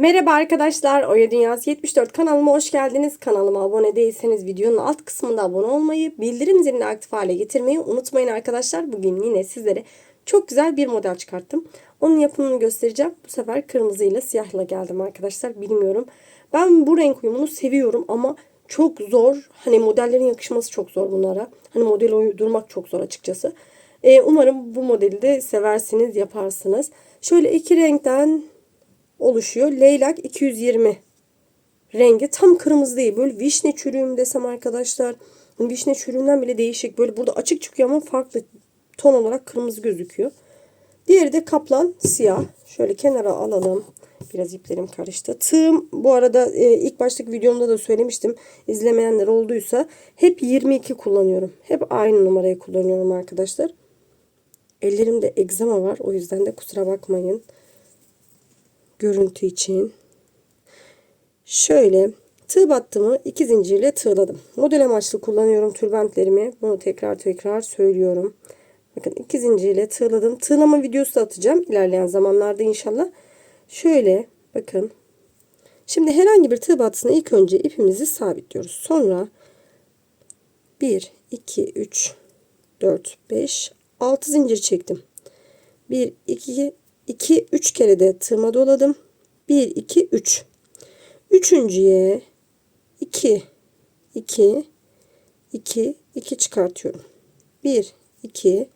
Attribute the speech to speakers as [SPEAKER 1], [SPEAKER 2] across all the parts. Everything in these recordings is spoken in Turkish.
[SPEAKER 1] Merhaba arkadaşlar, Oya Dünyası 74 kanalıma hoş geldiniz. Kanalıma abone değilseniz videonun alt kısmında abone olmayı, bildirim zilini aktif hale getirmeyi unutmayın arkadaşlar. Bugün yine sizlere çok güzel bir model çıkarttım. Onun yapımını göstereceğim. Bu sefer kırmızıyla siyahla geldim arkadaşlar. Bilmiyorum. Ben bu renk uyumunu seviyorum ama çok zor. Hani modellerin yakışması çok zor bunlara. Hani model uydurmak çok zor açıkçası. Ee, umarım bu modeli de seversiniz, yaparsınız. Şöyle iki renkten oluşuyor. Leylak 220 rengi. Tam kırmızı değil. Böyle vişne çürüğüm desem arkadaşlar. Vişne çürüğünden bile değişik. Böyle burada açık çıkıyor ama farklı ton olarak kırmızı gözüküyor. Diğeri de kaplan siyah. Şöyle kenara alalım. Biraz iplerim karıştı. Tığım bu arada e, ilk baştaki videomda da söylemiştim. İzlemeyenler olduysa hep 22 kullanıyorum. Hep aynı numarayı kullanıyorum arkadaşlar. Ellerimde egzama var. O yüzden de kusura bakmayın görüntü için. Şöyle tığ battımı iki zincirle tığladım. Model amaçlı kullanıyorum tülbentlerimi. Bunu tekrar tekrar söylüyorum. Bakın iki zincirle tığladım. Tığlama videosu da atacağım ilerleyen zamanlarda inşallah. Şöyle bakın. Şimdi herhangi bir tığ battısına ilk önce ipimizi sabitliyoruz. Sonra 1, 2, 3, 4, 5, 6 zincir çektim. 1, 2, 2 3 kere de tığıma doladım. 1 2 3. Üçüncüye 2 2 2 2 çıkartıyorum. 1 2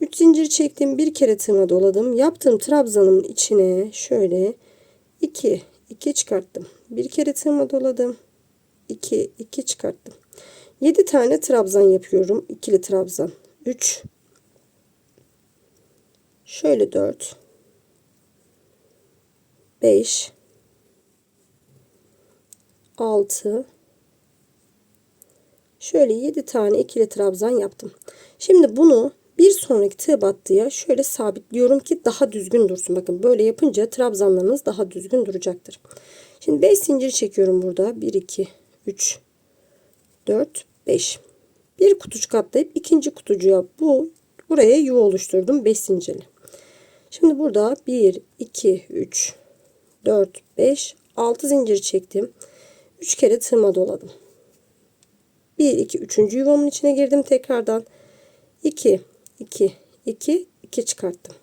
[SPEAKER 1] 3 zincir çektim. Bir kere tığıma doladım. Yaptığım trabzanın içine şöyle 2 2 çıkarttım. Bir kere tığıma doladım. 2 2 çıkarttım. 7 tane trabzan yapıyorum. İkili trabzan. 3 Şöyle 4 5 6 Şöyle 7 tane ikili trabzan yaptım. Şimdi bunu bir sonraki tığ battıya şöyle sabitliyorum ki daha düzgün dursun. Bakın böyle yapınca trabzanlarınız daha düzgün duracaktır. Şimdi 5 zincir çekiyorum burada. 1 2 3 4 5. Bir kutucuk atlayıp ikinci kutucuğa bu buraya yuva oluşturdum 5 zincirli. Şimdi burada 1 2 3 4, 5, 6 zincir çektim. 3 kere tığıma doladım. 1, 2, 3. yuvamın içine girdim tekrardan. 2, 2, 2, 2 çıkarttım.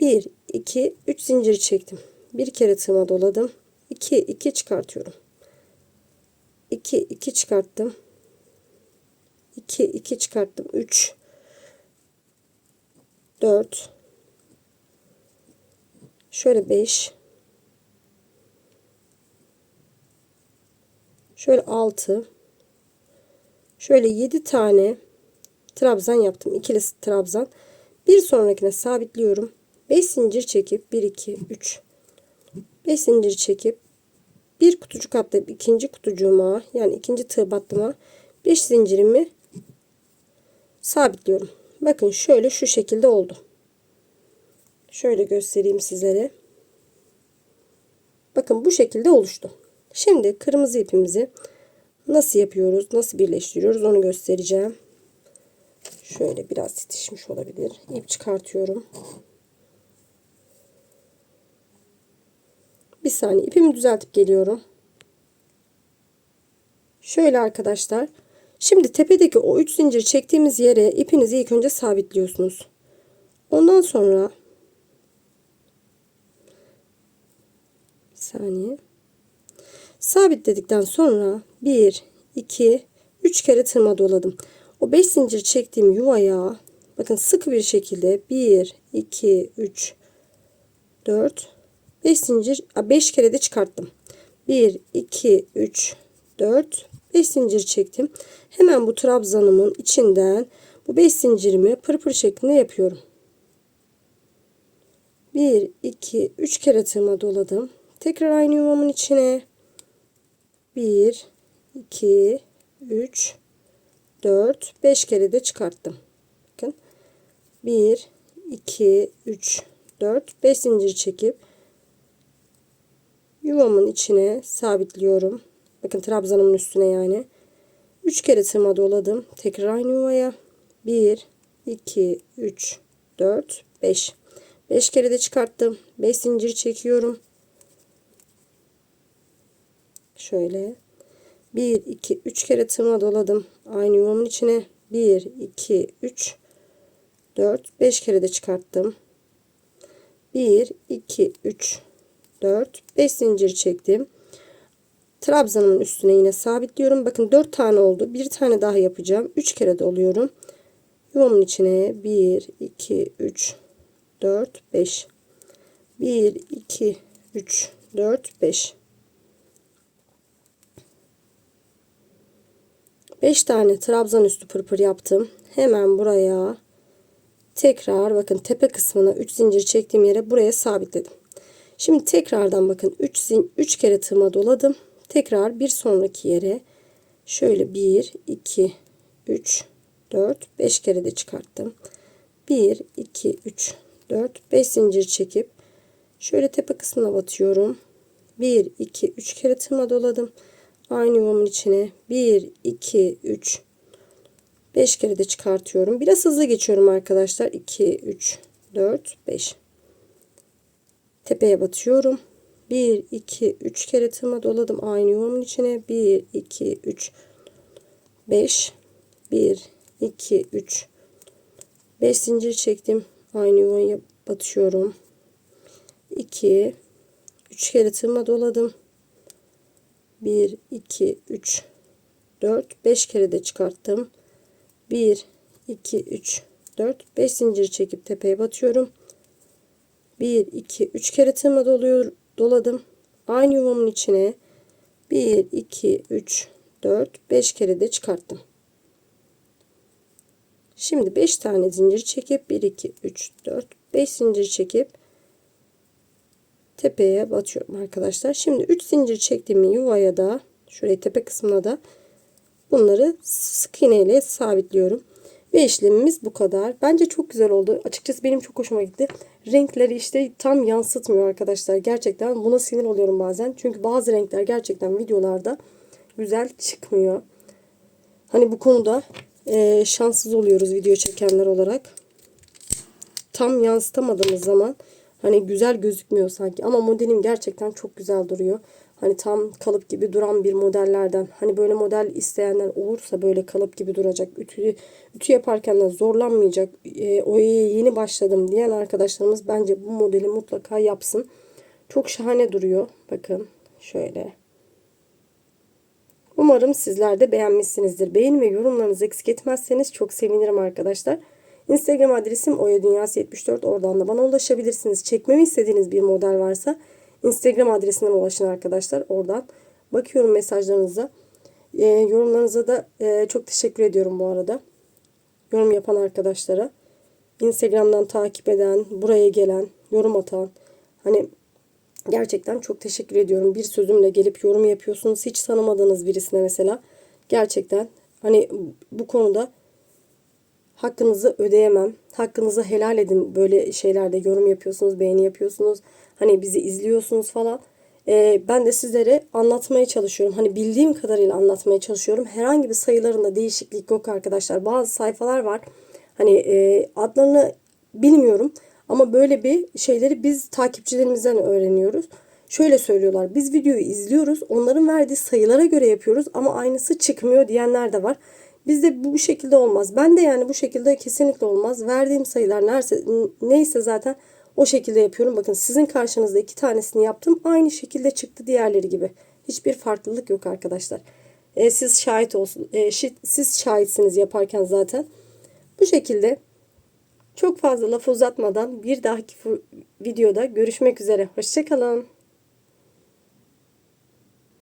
[SPEAKER 1] 1, 2, 3 zincir çektim. Bir kere tığıma doladım. 2, 2 çıkartıyorum. 2, 2 çıkarttım. 2, 2 çıkarttım. 3, 4, şöyle 5, Şöyle 6 şöyle 7 tane trabzan yaptım. ikili trabzan. Bir sonrakine sabitliyorum. 5 zincir çekip 1 2 3 5 zincir çekip bir kutucuk atlayıp ikinci kutucuğuma yani ikinci tığ battıma 5 zincirimi sabitliyorum. Bakın şöyle şu şekilde oldu. Şöyle göstereyim sizlere. Bakın bu şekilde oluştu. Şimdi kırmızı ipimizi nasıl yapıyoruz, nasıl birleştiriyoruz onu göstereceğim. Şöyle biraz titişmiş olabilir. İp çıkartıyorum. Bir saniye ipimi düzeltip geliyorum. Şöyle arkadaşlar. Şimdi tepedeki o 3 zincir çektiğimiz yere ipinizi ilk önce sabitliyorsunuz. Ondan sonra bir saniye Sabitledikten sonra 1, 2, 3 kere tırma doladım. O 5 zincir çektiğim yuvaya bakın sıkı bir şekilde 1, 2, 3, 4, 5 zincir 5 kere de çıkarttım. 1, 2, 3, 4, 5 zincir çektim. Hemen bu trabzanımın içinden bu 5 zincirimi pırpır şeklinde yapıyorum. 1, 2, 3 kere tırma doladım. Tekrar aynı yuvamın içine 1 2 3 4 5 kere de çıkarttım. Bakın 1 2 3 4 5 zincir çekip yuvamın içine sabitliyorum. Bakın trabzanımın üstüne yani. 3 kere tırma doladım. Tekrar aynı yuvaya. 1 2 3 4 5 5 kere de çıkarttım. 5 zincir çekiyorum. Şöyle. 1, 2, 3 kere tığıma doladım. Aynı yuvamın içine 1, 2, 3, 4, 5 kere de çıkarttım. 1, 2, 3, 4, 5 zincir çektim. Trabzanımın üstüne yine sabitliyorum. Bakın 4 tane oldu. Bir tane daha yapacağım. 3 kere doluyorum. Yuvamın içine 1, 2, 3, 4, 5. 1, 2, 3, 4, 5. 5 tane trabzan üstü pırpır yaptım. Hemen buraya tekrar bakın tepe kısmına 3 zincir çektiğim yere buraya sabitledim. Şimdi tekrardan bakın 3 3 kere tığıma doladım. Tekrar bir sonraki yere şöyle 1 2 3 4 5 kere de çıkarttım. 1 2 3 4 5 zincir çekip şöyle tepe kısmına batıyorum. 1 2 3 kere tığıma doladım. Aynı yuvamın içine 1 2 3 5 kere de çıkartıyorum. Biraz hızlı geçiyorum arkadaşlar. 2 3 4 5 tepeye batıyorum. 1 2 3 kere tığıma doladım aynı yuvamın içine. 1 2 3 5 1 2 3 5 zincir çektim. Aynı yuvaya batıyorum. 2 3 kere tığıma doladım. 1 2 3 4 5 kere de çıkarttım. 1 2 3 4 5 zincir çekip tepeye batıyorum. 1 2 3 kere tığıma doluyor doladım. Aynı yuvamın içine 1 2 3 4 5 kere de çıkarttım. Şimdi 5 tane zincir çekip 1 2 3 4 5 zincir çekip tepeye batıyorum arkadaşlar. Şimdi 3 zincir çektiğim yuvaya da şuraya tepe kısmına da bunları sık iğne ile sabitliyorum. Ve işlemimiz bu kadar. Bence çok güzel oldu. Açıkçası benim çok hoşuma gitti. Renkleri işte tam yansıtmıyor arkadaşlar. Gerçekten buna sinir oluyorum bazen. Çünkü bazı renkler gerçekten videolarda güzel çıkmıyor. Hani bu konuda e, şanssız oluyoruz video çekenler olarak. Tam yansıtamadığımız zaman hani güzel gözükmüyor sanki. Ama modelim gerçekten çok güzel duruyor. Hani tam kalıp gibi duran bir modellerden. Hani böyle model isteyenler olursa böyle kalıp gibi duracak. Ütü, ütü yaparken de zorlanmayacak. E, oyaya yeni başladım diyen arkadaşlarımız bence bu modeli mutlaka yapsın. Çok şahane duruyor. Bakın şöyle. Umarım sizler de beğenmişsinizdir. Beğeni ve yorumlarınızı eksik etmezseniz çok sevinirim arkadaşlar. Instagram adresim oyadunyası74. Oradan da bana ulaşabilirsiniz. Çekmemi istediğiniz bir model varsa Instagram adresinden ulaşın arkadaşlar. Oradan bakıyorum mesajlarınıza. E, yorumlarınıza da e, çok teşekkür ediyorum bu arada. Yorum yapan arkadaşlara. Instagram'dan takip eden, buraya gelen, yorum atan. Hani gerçekten çok teşekkür ediyorum. Bir sözümle gelip yorum yapıyorsunuz. Hiç tanımadığınız birisine mesela. Gerçekten hani bu konuda hakkınızı ödeyemem. Hakkınızı helal edin böyle şeylerde yorum yapıyorsunuz, beğeni yapıyorsunuz. Hani bizi izliyorsunuz falan. Ee, ben de sizlere anlatmaya çalışıyorum. Hani bildiğim kadarıyla anlatmaya çalışıyorum. Herhangi bir sayılarında değişiklik yok arkadaşlar. Bazı sayfalar var. Hani e, adlarını bilmiyorum. Ama böyle bir şeyleri biz takipçilerimizden öğreniyoruz. Şöyle söylüyorlar. Biz videoyu izliyoruz. Onların verdiği sayılara göre yapıyoruz ama aynısı çıkmıyor diyenler de var. Bizde bu şekilde olmaz. Ben de yani bu şekilde kesinlikle olmaz. Verdiğim sayılar neyse, neyse zaten o şekilde yapıyorum. Bakın sizin karşınızda iki tanesini yaptım. Aynı şekilde çıktı diğerleri gibi. Hiçbir farklılık yok arkadaşlar. E, siz şahit olsun. E, siz şahitsiniz yaparken zaten. Bu şekilde çok fazla lafı uzatmadan bir dahaki videoda görüşmek üzere. Hoşçakalın.